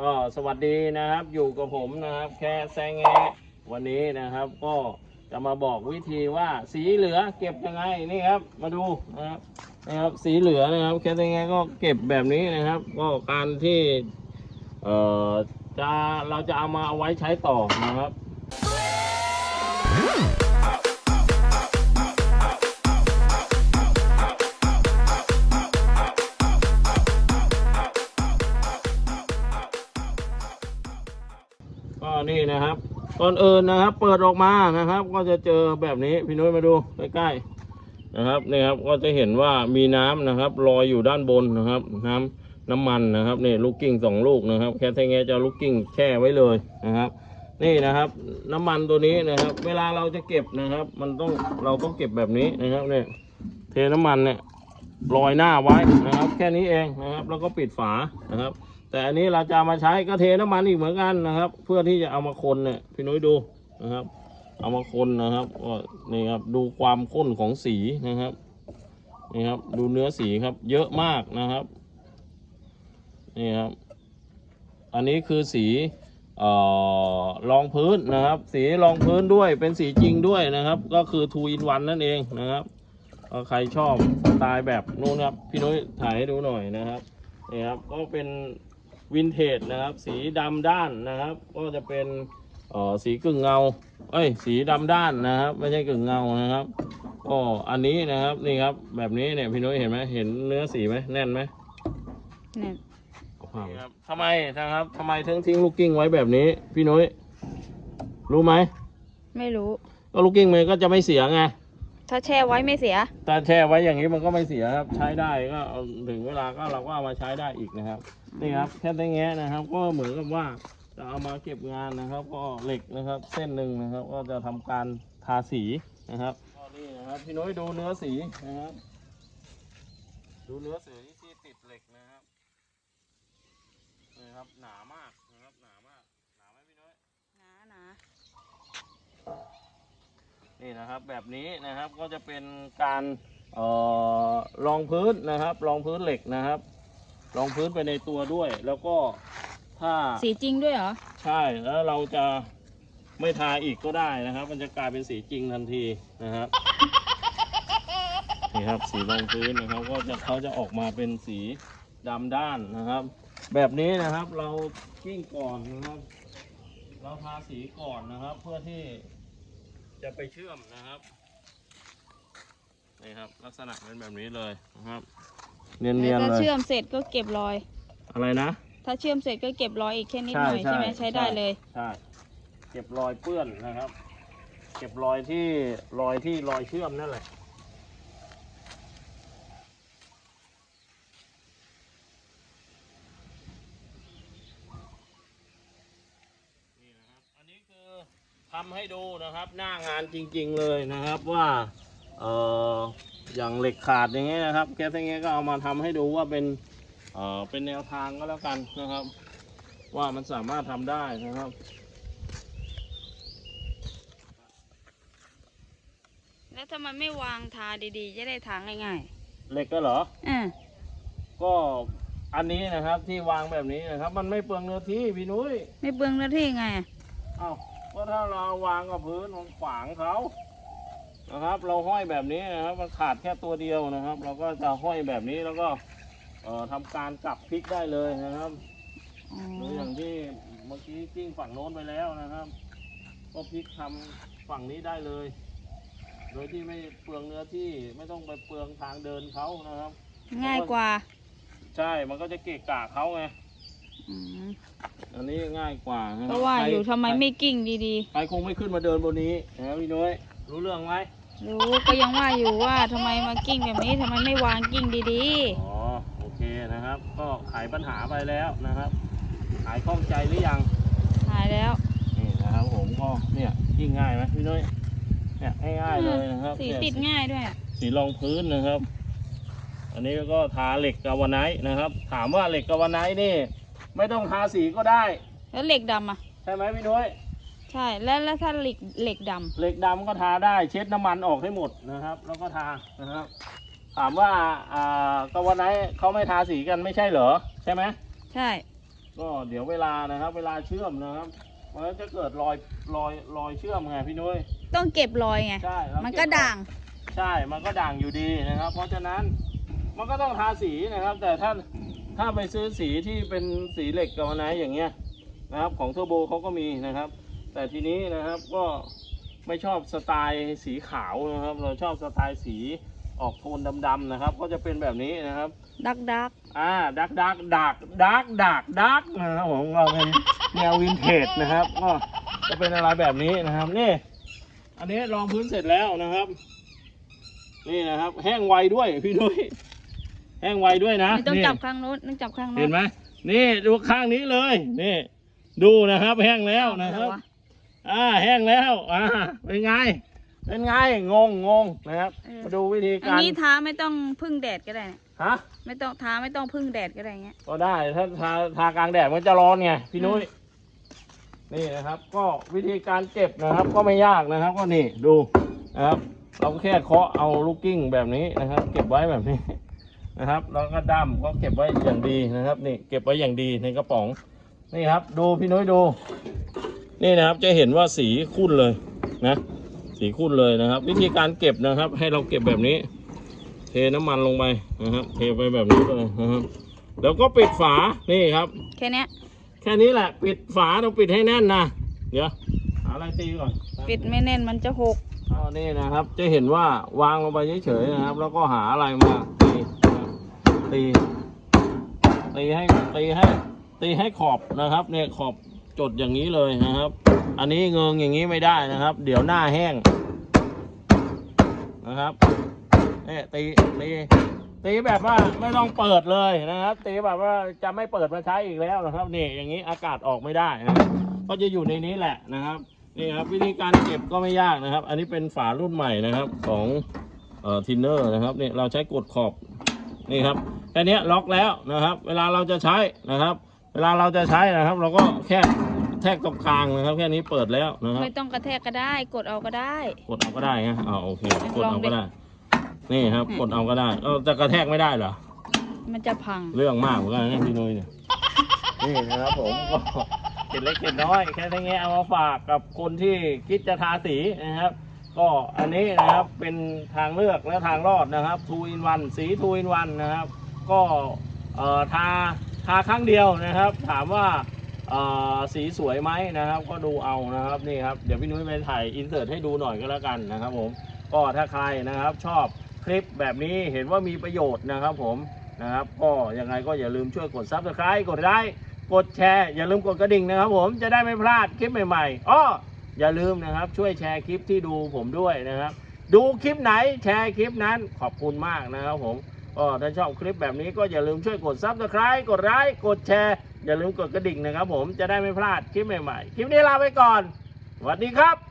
ก็สวัสดีนะครับอยู่กับผมนะครับแค่แซงแงวันนี้นะครับ ก็จะมาบอกวิธีว่าสีเหลือเก็บยังไงนี่ครับ มาดูนะครับนะครับสีเหลือนะครับแค่แซงแงก็เก็บแบบนี้นะครับ ก็การที่เอ่อจะเราจะเอามาเอาไว้ใช้ต่อนะครับ นี่นะครับก่อนอื่นนะครับ เปิดออกมานะครับ ก็จะเจอแบบนี้พี่นุ้ยมาดูใกล้ๆนะครับนี่ครับก็จะเห็นว่ามีน้ำนะครับลอยอยู่ด้านบนนะครับ น้ำน้ำมันนะครับนี่ลูกกิ้งสองลูกนะครับ แค่แทงแงจะลูกกิ้งแช่ไว้เลยนะครับนี่นะครับ น้ำมันตัวนี้นะครับ เวลาเราจะเก็บนะครับ มันต้องเราต้องเก็บแบบนี้นะครับเนี่ยเทน้ำมันเนี่ยลอยหน้าไว้นะครับ แค่นี้เองนะครับ แล้วก็ปิดฝานะครับ แต่อันนี้เราจะามาใช้ก็เทน้ำมันอีกเหมือนกันนะครับ เพื่อที่จะเอามาคนเนี่ยพี่นุ้ยดูนะครับ เอามาคนนะครับก็นี่ครับดูความข้นของสีนะครับนี่ครับ ดูเนื้อสีครับ เยอะมากนะครับนี่ครับ อันนี้คือสีออรองพื้นนะครับ สีรองพื้นด้วยเป็นสีจริงด้วยนะครับ ก็คือ two in one นั่นเองนะครับใครชอบสไตล์แบบนู้นครับ พี่นุ้ยถ่ายให้ดูหน่อยนะครับนี่ครับก็เป็น วินเทจนะครับ สีดำด้านนะครับ ก็จะเป็นเอ่อสีกึ่งเงา เอ้ย สีดำด้านนะครับ ไม่ใช่กึ่งเงานะครับก็อันนี้นะครับนี่ครับ แบบนี้เนี่ยพี่นุ้ยเห็นไหมเห็นเนื้อสีไหมแน่นไหมเนี่ยครับทำไมนะครับทำไมถึงทิ้งลูกกิ้งไว้แบบนี้ พี่นุ้ยรู้ไหมไม่รู้ ก็ลูกกิ้งมันก็จะไม่เสียไง ถ้าแช่ไว้ไม่เสียแต่แช่ไว้อย่างนี้มันก็ไม่เสียครับ ใช้ได้ก็เอาถึงเวลาก็เราก็เอามาใช้ได้อีกนะครับนี่ครับแค่ได้แงะนะครับ ก็เหมือนกับว่าจะเอามาเก็บงานนะครับ ก็เหล็กนะครับ เส้นหนึ่งนะครับ ก็จะทำการทาสีนะครับก็นี่นะครับพี่นุ้ยดูเนื้อสีนะครับ ดูเนื้อสีที่ติดเหล็กนะครับนี่ครับหนามากนะครับหนามากหนาไหมพี่นุ้ยหนาหนา นี่นะครับแบบนี้นะครับก็จะเป็นการเอ่อรองพื้นนะครับรองพื้นเหล็กนะครับรองพื้นไปในตัวด้วย แล้วก็ถ้าสีจริงด้วยเหรอ ใช่แล้วเราจะไม่ทาอีกก็ได้นะครับ มันจะกลายเป็นสีจริงทันทีนะครับ นี่ครับสีรองพื้นนะครับ ก็จะเขาจะออกมาเป็นสีดำด้านนะครับ แบบนี้นะครับเรากิ้งก่อนนะครับ เราทาสีก่อนนะครับ เพื่อที่ จะไปเชื่อมนะครับนี่ครับลักษณะเป็นแบบนี้เลยนะครับ เนียนแล้วๆถ้าเลยเชื่อมเสร็จก็เก็บรอย อะไรนะ ถ้าเชื่อมเสร็จก็เก็บรอยอีกแค่นิดใช่หน่อยใช่ใช่ไหมใช้ได้ใช่เลย ใช่เก็บรอยเปื้อนนะครับ เก็บรอยที่รอยที่รอยเชื่อมนั่นแหละ นี่นะครับ อันนี้คือทำให้ดูนะครับ หน้างานจริง ๆเลยนะครับว่าเอ่ออย่างเหล็กขาดอย่างเงี้ยนะครับแก๊สอย่างเงี้ยก็เอามาทำให้ดูว่าเป็นเอ่อเป็นแนวทางก็แล้วกันนะครับ ว่ามันสามารถทำได้นะครับแล้วถ้ามันไม่วางทาดีๆ จะได้ทางง่ายเหล็กก็เหรอๆอ่าก็อันนี้นะครับที่วางแบบนี้นะครับ มันไม่เปลืองเนื้อที่พี่นุ้ย ไม่เปลืองหน้าที่ไงอะเอ้าก็ถ้าเราวางกับพื้นมันขวางเขานะครับ เราห้อยแบบนี้นะครับมันขาดแค่ตัวเดียวนะครับ เราก็จะห้อยแบบนี้แล้วก็เอ่อทำการกลับพลิกได้เลยนะครับอ๋อหรืออย่างที่เมื่อกี้กิ้งฝั่งโน้นไปแล้วนะครับ ก็พลิกทำฝั่งนี้ได้เลย โดยที่ไม่เปลืองเนื้อที่ไม่ต้องไปเปลืองทางเดินเขานะครับ ง่ายกว่า ใช่ มันก็จะเกะกะเขาไง อืมอันนี้ง่ายกว่านะคก็รับว่าอยู่ใครทำไมไม่กิ้งดีใครคงไม่ขึ้นมาเดินบนนี้นะพี่น้อยรู้เรื่องไหมๆรู้ก็ยังว่าอยู่ว่าทำไมมากิ้งแบบนี้ทำไมไม่วางกิ้งดีอ๋อโอเคนะครับ ก็ไขปัญหาไปแล้วนะครับหายข้องใจหรือยัง ๆหายแล้ว นี่นะครับผมก็เนี่ยยิ่งง่ายไหมพี่น้อยเนี่ยง่ายๆเลยนะครับสีเนี่ยติดง่ายด้วย สีรองพื้นนะครับ อันนี้ก็ทาเหล็กกาวาไนท์นะครับ ถามว่าเหล็กกาวาไนท์นี่ ไม่ต้องทาสีก็ได้ แล้วเหล็กดำอะ ใช่ไหมพี่น้อยใช่ แล้วแล้วถ้าเหล็กเหล็กดำเหล็กดำก็ทาได้ เช็ดน้ำมันออกให้หมดนะครับ แล้วก็ทานะครับ ถามว่าอ่ากาวาไนท์เขาไม่ทาสีกันไม่ใช่เหรอใช่ไหม ใช่ ก็เดี๋ยวเวลานะครับ เวลาเชื่อมนะครับมันก็จะเกิดรอยรอยรอยเชื่อมไงพี่นุ้ยต้องเก็บรอยไง ใช่แล้วมันก็ด่าง ใช่ มันก็ด่างอยู่ดีนะครับ เพราะฉะนั้นมันก็ต้องทาสีนะครับ แต่ถ้า ถ้าไปซื้อสีที่เป็นสีเหล็กกับไนท์อย่างเงี้ยนะครับ ของเทอร์โบเขาก็มีนะครับ แต่ทีนี้นะครับก็ไม่ชอบสไตล์สีขาวนะครับ เราชอบสไตล์สีออกโทนดำๆนะครับ ก็จะเป็นแบบนี้นะครับดักดักอ่าดักดักดักดักดักดักนะครับผมเราเป็นแนววินเทจนะครับ ก็จะเป็นอะไรแบบนี้นะครับนี่ อันนี้รองพื้นเสร็จแล้วนะครับ นี่นะครับ แห้งไวด้วยพี่ดุ้ย แห้งไวด้วยนะไม่ต้องนี่จับข้างโน้นต้องจับข้างโน้นเห็นไหมนี่ดูข้างนี้เลยนี่ ดูนะครับ แห้งแล้วนะครับเอาวอ่าแห้งแล้วอ่าเป็นไง เป็นไงงงงงนะครับเออมาดูวิธีอันการนี้ท้าไม่ต้องพึ่งแดดก็ได้เนี่ยฮะไม่ต้องท้าไม่ต้องพึ่งแดดก็ได้เงี้ย ก็ได้ถ้าทาทากลางแดดมันจะร้อนไงพี่นุ้ยนี่นะครับ ก็วิธีการเก็บนะครับ ก็ไม่ยากนะครับ ก็นี่ดูนะครับ เราก็แค่เคาะเอาลูกกิ้งแบบนี้นะครับ เก็บไว้แบบนี้ นะครับ แล้วก็ดั้มก็เก็บไว้อย่างดีนะครับ นี่เก็บไว้อย่างดีในกระป๋อง นี่ครับ ดูพี่นุ้ยดู นี่นะครับจะเห็นว่าสีขุ่นเลยนะ สีขุ่นเลยนะครับ วิธีการเก็บนะครับ ให้เราเก็บแบบนี้ เทน้ำมันลงไปนะครับ เทไปแบบนี้เลยนะครับ แล้วก็ปิดฝา นี่ครับ แค่เนี้ยแค่นี้แหละ ปิดฝาต้องปิดให้แน่นนะ เดี๋ยวหาอะไรตีก่อน ปิดไม่แน่นมันจะหกเอานี่นะครับ จะเห็นว่าวางลงไปเฉยๆนะครับ แล้วก็หาอะไรมาตีนะครับ ตีตีให้ตีให้ตีให้ขอบนะครับ เนี่ยขอบจดอย่างนี้เลยนะครับ อันนี้เงิงอย่างนี้ไม่ได้นะครับ เดี๋ยวหน้าแห้งนะครับเนี่ยตีตีตีแบบว่าไม่ต้องเปิดเลยนะครับ ตีแบบว่าจะไม่เปิดมาใช้อีกแล้วนะครับนี่อย่างนี้อากาศออกไม่ได้นะก็จะอยู่ในนี้แหละนะครับนี่ครับวิธีการเก็บก็ไม่ยากนะครับ อันนี้เป็นฝารุ่นใหม่นะครับของเอ่อทินเนอร์นะครับเนี่ยเราใช้กดขอบ นี่ครับแค่นี้ล็อกแล้วนะครับ เวลาเราจะใช้นะครับ เวลาเราจะใช้นะครับ เราก็แค่แทกตรงกลางนะครับ แค่นี้เปิดแล้วนะครับ ไม่ต้องกระแทกก็ได้ กดเอาก็ได้ กดเอาก็ได้ฮะอ๋อโอเค กดลองเอาดิก็ได้ นี่ครับ กดเอาก็ได้เออจะกระแทกไม่ได้เหรอ มันจะพัง เรื่องมากเหมือนกันนะพี่นุ้ยเนี่ยนี่นะครับผมก็เก็ดเล็กเก็ดน้อยแค่ทั้งนี้เอามาฝากกับคนที่คิดจะทาสีนะครับ ก็อันนี้นะครับเป็นทางเลือกและทางรอดนะครับ2 in 1สี2 in 1นะครับ ก็เอ่อทาทาครั้งเดียวนะครับ ถามว่าเอ่อสีสวยไหมนะครับ ก็ดูเอานะครับนี่ครับเดี๋ยวพี่นุ้ยไปถ่ายอินเสิร์ตให้ดูหน่อยก็แล้วกันนะครับผมก็ถ้าใครนะครับชอบคลิปแบบนี้เห็นว่ามีประโยชน์นะครับผมนะครับ ก็ยังไงก็อย่าลืมช่วยกด subscribe กดไลค์กดแชร์ อย่าลืมกดกระดิ่งนะครับผมจะได้ไม่พลาดคลิปใหม่ๆอ้อ อย่าลืมนะครับช่วยแชร์คลิปที่ดูผมด้วยนะครับ ดูคลิปไหนแชร์คลิปนั้นขอบคุณมากนะครับผมก็ถ้าชอบคลิปแบบนี้ก็อย่าลืมช่วยกดซับสไคร b e กดไลค์กดแชร์อย่าลืมกดกระดิ่งนะครับผมจะได้ไม่พลาดคลิปใหม่ๆ คลิปนี้ลาไปก่อนสวัสดีครับ